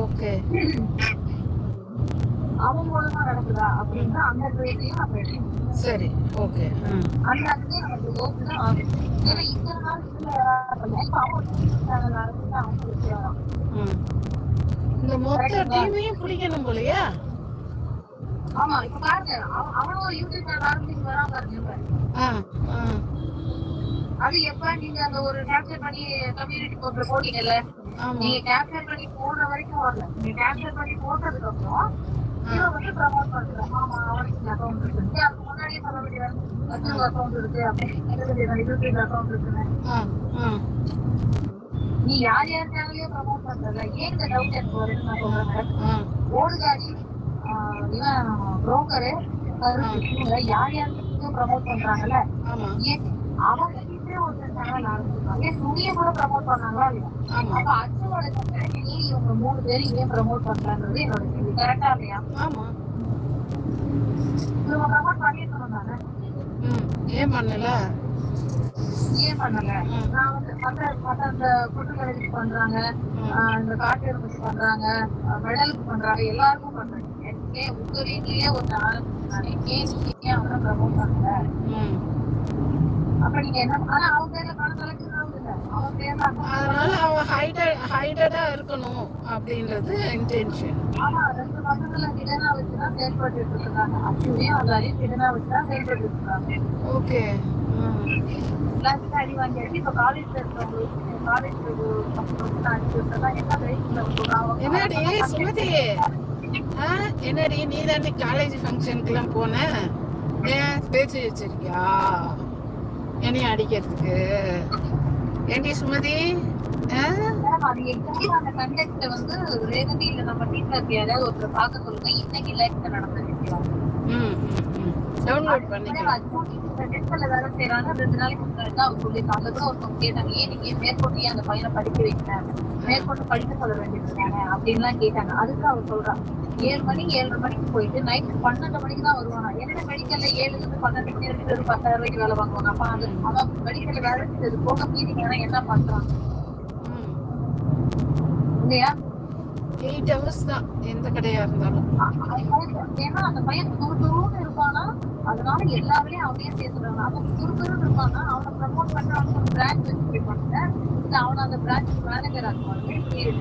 Okay. அவன் மூலமா நடக்குதா அப்படின்னா அந்த ட்ரேஸையும் நம்ம எடுக்கணும் சரி ஓகே. அந்த இடத்துல நமக்கு ஆகும் ஏன்னா இத்தனை நாள் இதுல பண்ணல இப்ப அவன் அவன் பிடிச்சி வரான் இந்த மொத்த டீமையும் பிடிக்கணும் போலயா. ஆமா இப்ப பாருங்க. அவன் அவனும் ஒரு யூடியூப் சேனல் ஆரம்பிச்சு வரான் பாருங்க அது எப்ப நீங்க அந்த ஒரு கேப்சர் பண்ணி கம்யூனிட்டி போஸ்ட்ல போட்டீங்கல்ல? நீங்க கேப்சர் பண்ணி போடுற வரைக்கும் வரல. நீங்க கேப்சர் பண்ணி போட்டதுக்கு அப்புறம் இவன் வந்து ப்ரமோட் பண்றான் ஆமா அவனுக்கு அக்கௌண்ட் இருக்கு. அதுக்கு முன்னாடியே சொல்ல வேண்டிய அக்கௌண்ட் அக்கௌண்ட் இருக்கு அப்படின்னு யூடியூப் அக்கௌண்ட் இருக்குன்னு. நீ யார் யார் சேனலையும் ப்ரமோட் பண்றல ஏன் இந்த டவுட் எனக்கு வருதுன்னு நான் சொல்றேன். ஓடுகாடி புரோக்கரு யார் யாருக்கும் ப்ரமோட் பண்றாங்கல்ல? அவங்க ஒரு சேனல் ஆரம்பிச்சிருக்காங்க ஏன் சுனிய கூட ப்ரமோட் பண்ணாங்களா அப்ப அச்சோட சேனல் இவங்க மூணு பேரும் ஏன் ப்ரமோட் பண்றாங்கிறது என்னோட கேள்வி. கரெக்டா இல்லையா? ஆமாம் இவங்க ப்ரமோட் பண்ணிருக்கணும் தானே? ஏன் பண்ணல? ஏன் பண்ணல. நான் வந்து மத்த மத்த அந்த குட்டுக்கடைக்கு பண்றாங்க. இந்த காட்டு பண்றாங்க. மெடலுக்கு பண்றாங்க. எல்லாருக்கும் பண்றாங்க ஏன் உங்க வீட்லயே ஒரு ஆரம்பிச்சானே ஏன் நீங்க ஏன் அவரை ப்ரமோட் பண்ணல ம். அப்ப நீங்க என்ன ஆனா அவங்க பேர்ல பணம் கலெக்ஷன் இல்ல அவன் பேர்ல அதனால அவன் ஹைடட் ஹைடடா இருக்கணும் அப்படின்றது இன்டென்ஷன் ஆமா ரெண்டு பசங்கள ஹிடனா வச்சுதான் செயல்பட்டு இருக்காங்க அச்சுவையும் அதாரையும் ஹிடனா வச்சுதான் செயல்பட்டு இருக்காங்க ஓகே. ம். எல்லாத்துக்கும் அடி வாங்கியாச்சு. இப்ப காலேஜ்ல இருக்கவங்களுக்கு காலேஜ் என்ன சுமதி? என்னடி நீ தாண்டி காலேஜ் ஃபங்க்ஷனுக்குலாம் போன? ஏன் பேச்சு வச்சிருக்கியா? என்னைய அடிக்கிறதுக்கு? ஏண்டி சுமதி? வந்து ரேவதி இல்ல நம்ம டீச்சர் யாராவது ஒருத்தர் பார்க்க சொல்லுங்க. இன்னைக்கு லைஃப்ல நடந்த விஷயம். டவுன்லோட் பண்ணிக்கலாம். வேலை செய்யறாங்க ரெண்டு நாளைக்கு முன்னாடி தான் அவங்க சொல்லியிருக்காங்க அது கூட ஒருத்தவங்க கேட்டாங்க ஏன் நீங்க மேற்கொண்டு அந்த பையனை படிக்க வைக்கிறேன் மேற்கொண்டு படிக்க சொல்ல வேண்டியது அப்படின்லாம் கேட்டாங்க. அதுக்கு அவர் சொல்றான் ஏழு மணி ஏழரை மணிக்கு போயிட்டு நைட் பன்னெண்டு மணிக்கு தான் வருவானா? என்ன மெடிக்கல்ல ஏழுல இருந்து பன்னெண்டு மணி வெறும் பத்தாயிரம் ரூபாய்க்கு வேலை வாங்குவாங்க அப்ப அது அவன் மெடிக்கல்ல வேலை செஞ்சது போக மீதிங் என்ன பண்றான்? இல்லையா? எயிட் ஹவர்ஸ் தான். எந்த கடையா இருந்தாலும். ஏன்னா அந்த பையன் துரு துருன்னு இருப்பானா? அதனால எல்லா வேலையும் அவனையே சேர்த்துறாங்க அவன் துரு துருன்னு இருப்பானா அவனை ப்ரமோட் பண்ண அவனுக்கு ஒரு பிரான்ச் வச்சு போயிருப்பாங்க இல்ல அவனை அந்த பிரான்ச் மேனேஜர் ஆக்குவாங்க.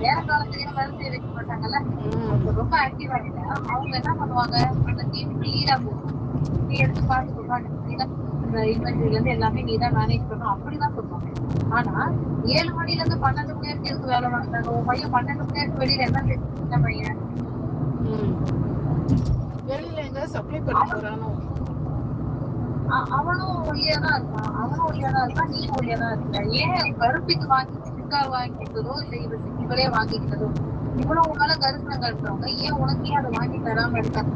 வேற காலத்துலயும் வேலை செய்ய வைக்க மாட்டாங்கல்ல? ரொம்ப ஆக்டிவா இல்ல அவங்க என்ன பண்ணுவாங்க? அந்த டீமுக்கு லீடா போகும். நீ எடுத்து பார்த்து சொல்றாங்க. இந்த இன்வென்டரியில இருந்து எல்லாமே நீ தான் மேனேஜ் பண்ணணும். அப்படிதான் சொல்லுவாங்க. ஆனா ஏழு மணில இருந்து பன்னெண்டு மணி வரைக்கும் எதுக்கு வேலை வாங்குறாங்க உன் பையன் பன்னெண்டு மணி வரைக்கும் வெளியில என்ன செஞ்சு பையன்? வெளியில எங்க சப்ளை பண்ண போறானோ? அவனும் ஒல்லியா தான் இருக்கான். அவனும் ஒல்லியா தான் இருக்கான் நீ ஒல்லியா தான் இருக்க. ஏன் கருப்பிக்கு வாங்கி சிக்கா வாங்கிக்கிட்டதோ இல்ல இவ இவளே வாங்கிக்கிட்டதோ? இவ்வளவு உன்னால கரிசனம் கட்டுறவங்க ஏன் உனக்கே அதை வாங்கி தராம இருக்காங்க